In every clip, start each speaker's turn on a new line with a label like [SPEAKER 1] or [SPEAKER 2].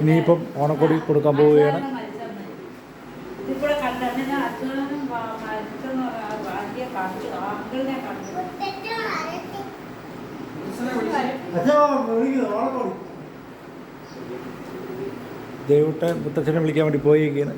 [SPEAKER 1] ഇനിയിപ്പം ഓണക്കൊടി കൊടുക്കാൻ പോവുകയാണ്. ദേവുട്ടൻ മുത്തച്ഛനെ വിളിക്കാൻ വേണ്ടി പോയിരിക്കുകയാണ്.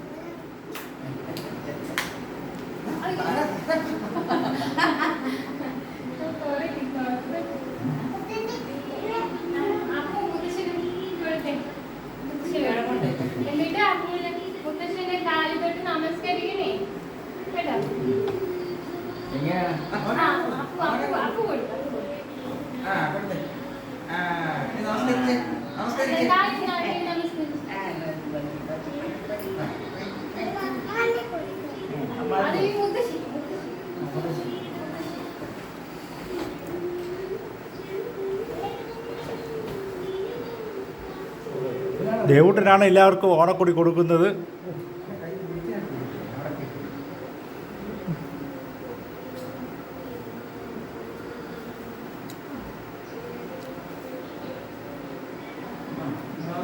[SPEAKER 1] ദേവുട്ടനാണ് എല്ലാവർക്കും ഓണക്കൊടി കൊടുക്കുന്നത്.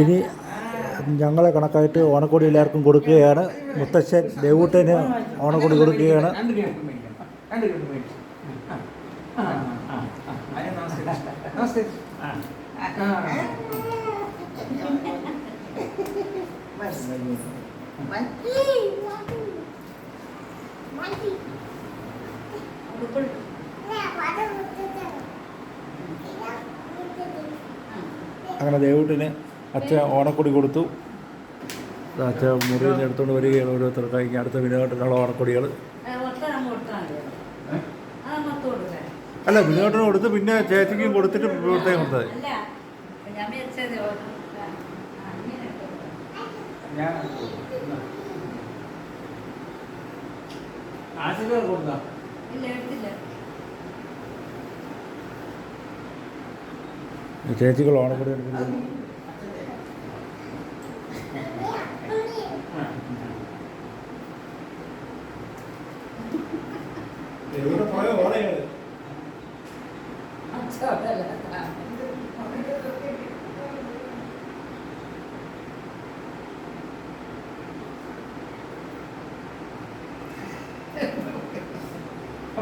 [SPEAKER 2] ഇനി
[SPEAKER 1] ഞങ്ങളെ കണക്കായിട്ട് ഓണക്കോടി എല്ലാവർക്കും കൊടുക്കുകയാണ്. മുത്തശ്ശൻ ദേവൂട്ടന് ഓണക്കോടി കൊടുക്കുകയാണ്. അങ്ങനെ ദേവൂട്ടിന് അച്ഛ ഓണക്കൊടി കൊടുത്തു. അച്ഛ മുറിയിൽ നിന്ന് എടുത്തുകൊണ്ട് വരികയാണ് ഓരോരുത്തർക്കായി അടുത്ത വിനോദത്തിനുള്ള ഓണക്കൊടികൾ അല്ല വിനോദത്തിന് കൊടുത്ത് പിന്നെ ചേച്ചിക്കും കൊടുത്തിട്ട് പ്രത്യേകം കൊടുത്തത് ചേച്ചികൾ ഓണക്കൊടി എവിടെ പോയോ ഓണയാണ്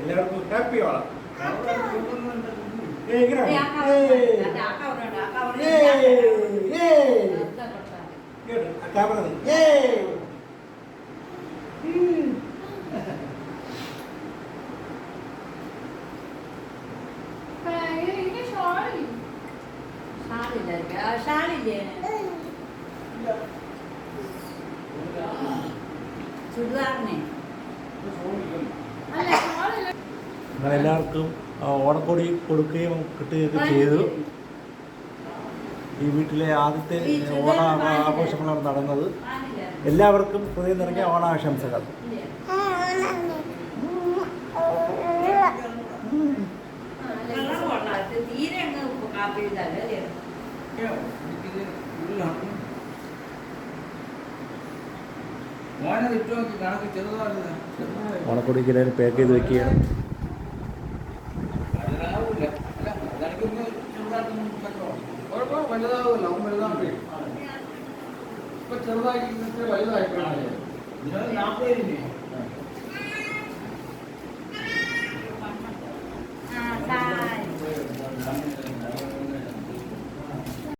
[SPEAKER 1] എല്ലാവർക്കും ഹാപ്പി ഓണം
[SPEAKER 3] ഏയ് ആ കവറുണ്ട്. അത് ആ കവറുണ്ട്. ആ കവറിൽ വെറുതെ കൊടുത്താൽ മതി.
[SPEAKER 2] എനിക്ക് ഷോളില്ല
[SPEAKER 3] ഷാളില്ലായിരിക്കും. ആ, ഷാളില്ലേ ചുരിദാറിനെ
[SPEAKER 2] അല്ല ഷോളില്ല
[SPEAKER 1] അങ്ങനെ എല്ലാവർക്കും ഓണക്കോടി കൊടുക്കുകയും കിട്ടുകയൊക്കെ ചെയ്തു. ഈ വീട്ടിലെ ആദ്യത്തെ ഓണ ആഘോഷങ്ങളാണ് നടന്നത്. എല്ലാവർക്കും ഹൃദയം നിറഞ്ഞ ഓണാശംസകൾ.
[SPEAKER 4] മോനെ ഇട്ട് കണക്ക് ചെറുതാണത്
[SPEAKER 1] ഓണക്കൊടിക്ക് എല്ലാവരും പാക്ക് ചെയ്ത് വെക്കുകയാണ്.
[SPEAKER 4] ചെറുതായി വലുതായിട്ടാണ്